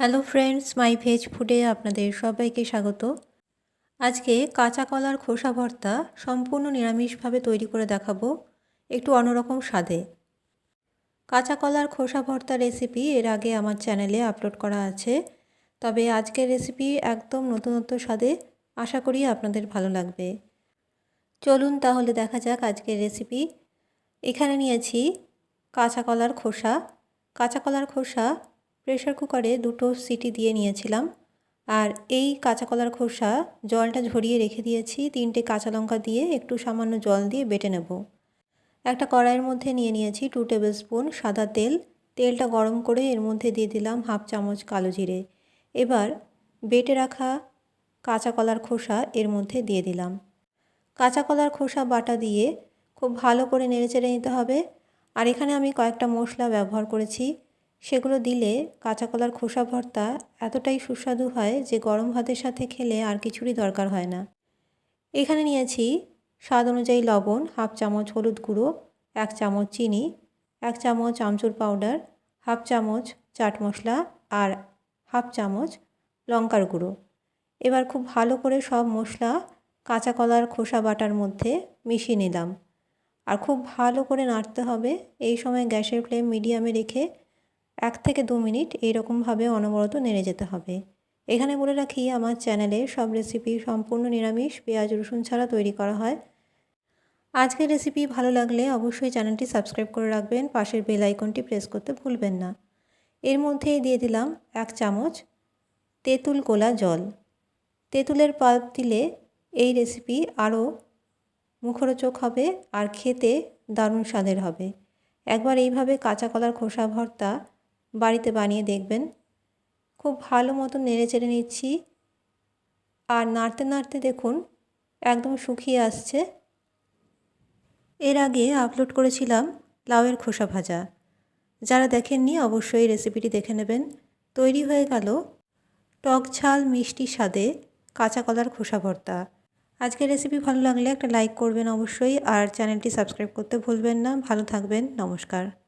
Hello friends, মাই veg ফুডে আপনাদের সবাইকে স্বাগত। আজকে কাঁচা কলার খোসা ভর্তা সম্পূর্ণ নিরামিষভাবে তৈরি করে দেখাবো একটু অন্যরকম স্বাদে। কাঁচা কলার খোসা ভর্তা রেসিপি এর আগে আমার চ্যানেলে আপলোড করা আছে, তবে আজকের রেসিপি একদম নতুনত্ব স্বাদে আশা করি আপনাদের ভালো লাগবে। চলুন তাহলে দেখা যাক আজকের রেসিপি। এখানে নিয়েছি কাঁচা কলার খোসা। কাঁচা কলার খোসা প্রেশার কুকারে দুটো সিটি দিয়ে নিয়েছিলাম। আর এই কাঁচা কলার খোসা জলটা ঝরিয়ে রেখে দিয়েছি। তিনটে কাঁচা লঙ্কা দিয়ে একটু সামান্য জল দিয়ে বেটে নেব। একটা কড়াইয়ের মধ্যে নিয়ে নিয়েছি টু টেবিল স্পুন সাদা তেল। তেলটা গরম করে এর মধ্যে দিয়ে দিলাম হাফ চামচ কালো জিরে। এবার বেটে রাখা কাঁচা কলার খোসা এর মধ্যে দিয়ে দিলাম। কাঁচা কলার খোসা বাটা দিয়ে খুব ভালো করে নেড়েচেড়ে নিতে হবে। আর এখানে আমি কয়েকটা মশলা ব্যবহার করেছি। সেগুলো দিলে কাঁচা কলার খোসা ভর্তা এতটাই সুস্বাদু হয় যে গরম ভাতের সাথে খেলে আর কিছুরই দরকার হয় না। এখানে নিয়েছি স্বাদ অনুযায়ী লবণ, হাফ চামচ হলুদ গুঁড়ো, এক চামচ চিনি, এক চামচ আমচুর পাউডার, হাফ চামচ চাট মশলা আর হাফ চামচ লঙ্কার গুঁড়ো। এবার খুব ভালো করে সব মশলা কাঁচা কলার খোসা বাটার মধ্যে মিশিয়ে নিলাম। আর খুব ভালো করে নাড়তে হবে। এই সময় গ্যাসের ফ্লেম মিডিয়ামে রেখে এক থেকে দু মিনিট এইরকমভাবে অনবরত নেড়ে যেতে হবে। এখানে বলে রাখি, আমার চ্যানেলে সব রেসিপি সম্পূর্ণ নিরামিষ, পেঁয়াজ, রসুন ছাড়া তৈরি করা হয়। আজকের রেসিপি ভালো লাগলে অবশ্যই চ্যানেলটি সাবস্ক্রাইব করে রাখবেন, পাশের বেল আইকনটি প্রেস করতে ভুলবেন না। এর মধ্যেই দিয়ে দিলাম এক চামচ তেঁতুল গোলা জল। তেঁতুলের পাল্প দিলে এই রেসিপি আরও মুখরোচক হবে আর খেতে দারুণ স্বাদের হবে। একবার এইভাবে কাঁচা কলার খোসা ভর্তা বাড়িতে বানিয়ে দেখবেন। খুব ভালো মতো নেড়ে চেড়ে নিচ্ছি। আর নাড়তে নাড়তে দেখুন, একদম শুকিয়ে আসছে। এর আগে আপলোড করেছিলাম লাউয়ের খোসা ভাজা। যারা দেখেননি, অবশ্যই রেসিপিটি দেখে নেবেন। তৈরি হয়ে গেল টক ঝাল মিষ্টি স্বাদে কাঁচা কলার খোসা ভর্তা। আজকের রেসিপি ভালো লাগলে একটা লাইক করবেন অবশ্যই। আর চ্যানেলটি সাবস্ক্রাইব করতে ভুলবেন না। ভালো থাকবেন। নমস্কার।